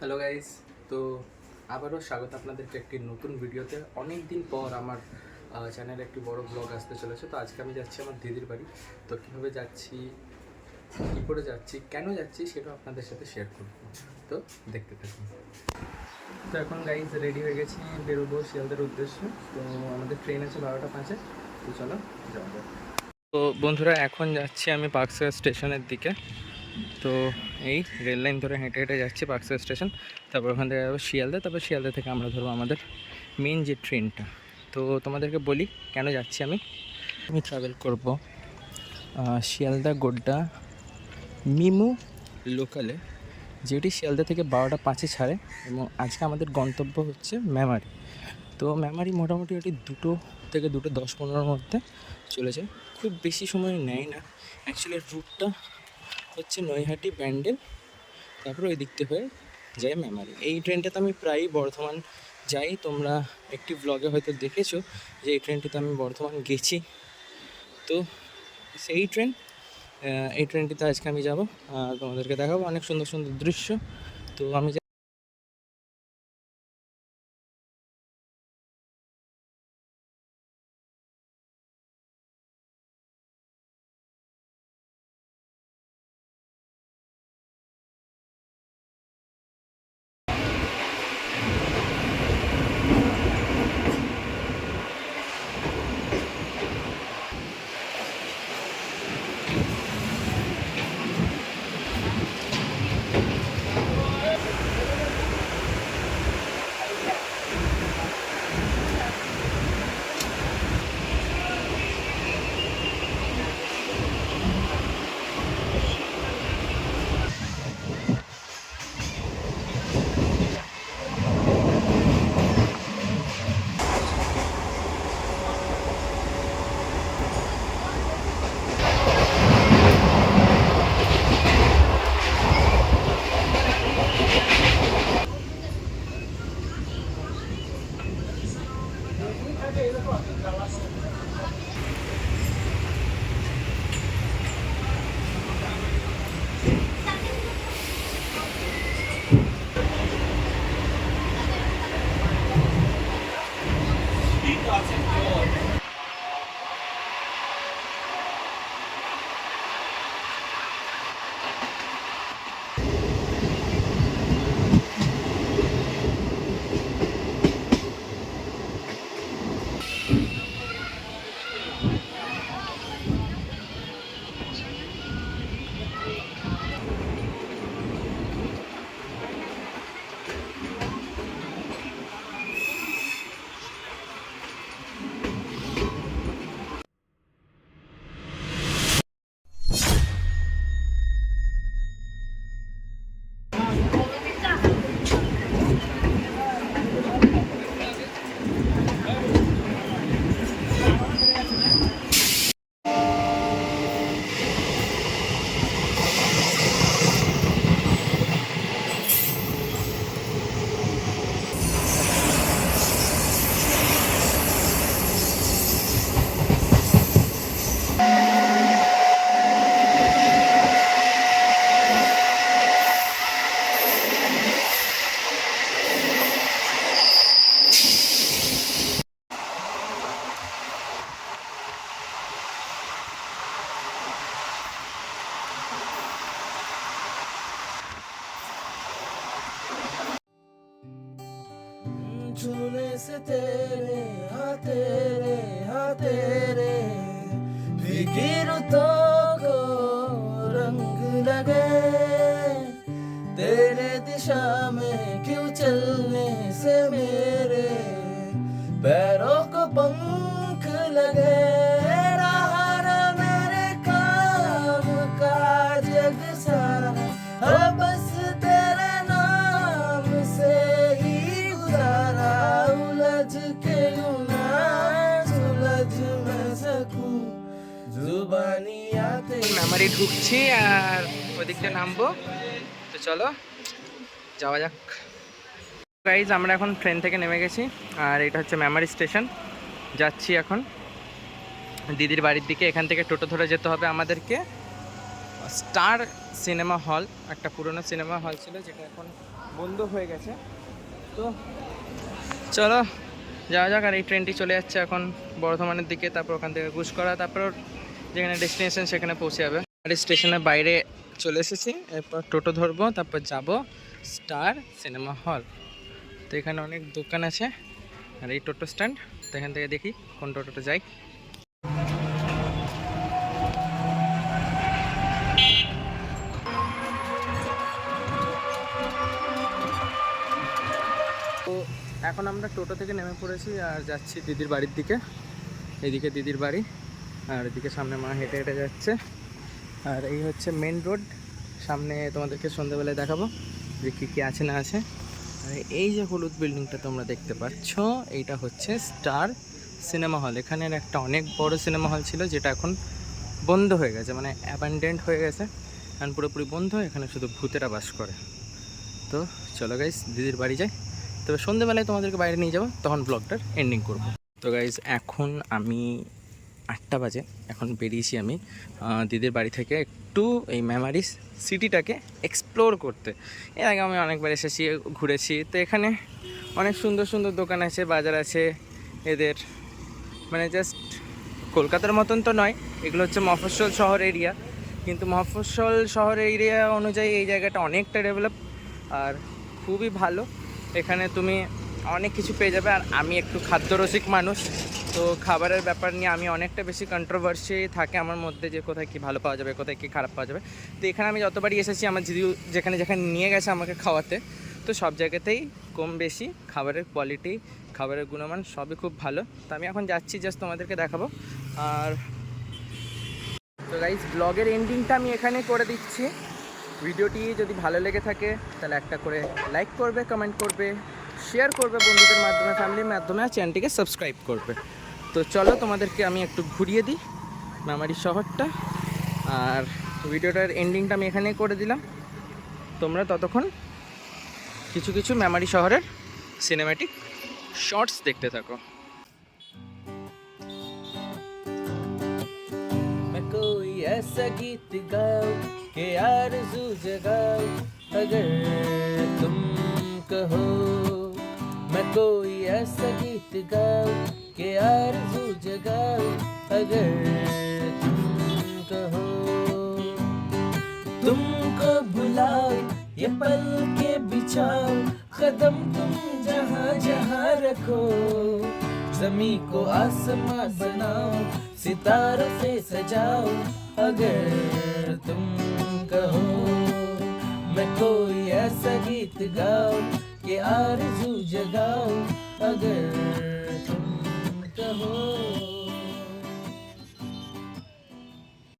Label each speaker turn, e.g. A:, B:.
A: Hello guys তো আবারও স্বাগত আপনাদেরকে একটি নতুন ভিডিওতে। অনেক দিন পর আমার চ্যানেলে একটি বড় ব্লগ আসতে চলেছে। তো আজকে আমি যাচ্ছি আমার দিদির বাড়ি। তো কীভাবে যাচ্ছি, কী করে যাচ্ছি, কেন যাচ্ছি সেটা আপনাদের সাথে শেয়ার করব। তো দেখতে থাকুন। তো এখন গাইজ রেডি হয়ে গেছি বেরোবো শিয়ালদের উদ্দেশ্যে। তো আমাদের ট্রেন আছে বারোটা পাঁচে। তো চলো যাওয়া যাক। তো বন্ধুরা, এখন যাচ্ছি আমি পার্কসার স্টেশনের দিকে। তো এই রেল লাইন ধরে হেঁটে হেঁটে যাচ্ছি পার্কসার স্টেশন। তারপর ওখান থেকে যাব শিয়ালদা। তারপর শিয়ালদা থেকে আমরা ধরবো আমাদের মেন যে ট্রেনটা। তো তোমাদেরকে বলি কেন যাচ্ছি আমি? আমি ট্রাভেল করব শিয়ালদা গোড্ডা মিমু লোকালে যেটি শিয়ালদা থেকে বারোটা পাঁচে ছাড়ে এবং আজকে আমাদের গন্তব্য হচ্ছে মেমারি। তো মেমারি মোটামুটি ওটি দুটো থেকে দুটো দশ পনেরোর মধ্যে চলে যায় খুব বেশি সময় নেয় না। অ্যাকচুয়ালি রুটটা হচ্ছে নৈহাটি ব্যান্ডেল তারপরে ওই দিকতে হয়ে যায় মেমারি। এই ট্রেনটা তো আমি প্রায়ই বর্ধমান যাই, তোমরা একটি ব্লগে হয়তো দেখেছ যে এই ট্রেনটিতে আমি বর্ধমান গেছি। তো সেই ট্রেন এই ট্রেনটিতে আজকে আমি যাব তোমাদেরকে দেখাবো অনেক সুন্দর সুন্দর দৃশ্য। তো আমি যা-
B: झूले तेरे हाँ तेरे हाँ तेरे। फिकिरतों को रंग लगे। तेरे दिशा में क्यों चलने से मेरे पैरों को पंख लगे?
A: মেমারি ঢুকছি আর ওদিকটা নামবো। তো চলো, যাওয়া যাক। গাইজ আমরা এখন ট্রেন থেকে নেমে গেছি আর এটা হচ্ছে মেমারি স্টেশন যাচ্ছি এখন। দিদির বাড়ির দিকে, এখান থেকে টোটো ধরে যেতে হবে আমাদেরকে। স্টার সিনেমা হল একটা পুরনো সিনেমা হল ছিল যেটা এখন বন্ধ হয়ে গেছে। তো চলো, যাওয়া যাক। আর এই ট্রেনটি চলে যাচ্ছে এখন বর্ধমানের দিকে, তারপর ওখান থেকে ঘুষ করা তারপর যেখানে ডেস্টিনেশন সেখানে পৌঁছে যাবে। আর স্টেশনের বাইরে চলে এসেছি, এরপর টোটো ধরবো, তারপর যাব, স্টার সিনেমা হল। তো এখানে অনেক দোকান আছে, আর এই টোটো স্ট্যান্ড, তো এখান থেকে দেখি কোন টোটোতে যাই। তো এখন আমরা টোটো থেকে নেমে পড়েছি আর যাচ্ছি দিদির বাড়ির দিকে। এদিকে দিদির বাড়ি, আর এদিকে সামনে মা হেঁটে হেঁটে যাচ্ছে। আর এই হচ্ছে মেন রোড সামনে তোমাদেরকে সন্ধ্যেবেলায় দেখাবো যে কী কী আছে না আছে। আর এই যে হলুদ বিল্ডিংটা তোমরা দেখতে পাচ্ছ, এইটা হচ্ছে স্টার সিনেমা হল। এখানের একটা অনেক বড় সিনেমা হল ছিল, যেটা এখন বন্ধ হয়ে গেছে মানে অ্যাবান্ডেন্ট হয়ে গেছে। এখন পুরোপুরি বন্ধ, এখানে শুধু ভূতেরা বাস করে। তো চলো গাইস দিদির বাড়ি যাই। তবে সন্ধ্যেবেলায় তোমাদেরকে বাইরে নিয়ে যাব, তখন ব্লগটার এন্ডিং করব। তো গাইজ এখন আমি আটটা বাজে। এখন বেরিয়েছি আমি দিদির বাড়ি থেকে একটু এই মেমারিস সিটিটাকে এক্সপ্লোর করতে। এর আগে আমি অনেকবার এসেছি, ঘুরেছি। তো এখানে অনেক সুন্দর সুন্দর দোকান আছে, বাজার আছে। এদের মানে জাস্ট কলকাতার মতন তো নয়, এগুলো হচ্ছে মফস্বল শহর এরিয়া কিন্তু মফস্বল শহর এরিয়া অনুযায়ী এই জায়গাটা অনেকটা ডেভেলপ আর খুবই ভালো। এখানে তুমি অনেক কিছু পেয়ে যাবে। আর আমি একটু খাদ্যরসিক মানুষ তো খাবারের ব্যাপার নিয়ে আমি অনেকটা বেশি কন্ট্রোভার্সি থাকে আমার মধ্যে যে কোথায় কী ভালো পাওয়া যাবে, কোথায় কী খারাপ পাওয়া যাবে। তো এখানে আমি যতবারই এসেছি, আমার দিদি যেখানে যেখানে নিয়ে গেছে আমাকে খাওয়াতে, তো সব জায়গাতেই কম বেশি খাবারের কোয়ালিটি খাবারের গুণমান সবই খুব ভালো। তো আমি এখন যাচ্ছি জাস্ট তোমাদেরকে দেখাবো। আর তো গাইজ ব্লগের এন্ডিংটা আমি এখানে করে দিচ্ছি। ভিডিওটি যদি ভালো লেগে থাকে, তাহলে একটা করে লাইক করবে কমেন্ট করবে শেয়ার করবে বন্ধুদের মাধ্যমে ফ্যামিলির মাধ্যমে, আর চ্যানেলটিকে সাবস্ক্রাইব করবে। তো চলো তোমাদেরকে আমি একটু ঘুরিয়ে দিই মেমারি শহরটা আর ভিডিওটার এন্ডিংটা আমি এখানেই করে দিলাম তোমরা ততক্ষণ কিছু কিছু মেমারি শহরের সিনেম্যাটিক শর্টস দেখতে থাকো
B: मैं कोई ऐसा गीत गाऊं कि आरज़ू जगाऊं अगर तुम कहो मैं कोई ऐसा गीत गाऊं कि आरज़ू जगाऊं अगर तुम कहो। तुमको भुलाओ ये पल के बिछाओ, कदम तुम जहाँ जहाँ रखो। जमी को आसमां बनाओ, सितारों से सजाओ, अगर तुम कहो। मैं कोई ऐसा गीत गाऊं, कि आरज़ू जगाऊं, अगर Oh.